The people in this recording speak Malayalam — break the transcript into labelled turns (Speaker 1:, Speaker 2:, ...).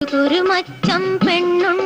Speaker 1: ഒരു മച്ചം പെണ്ണുണ്ട്.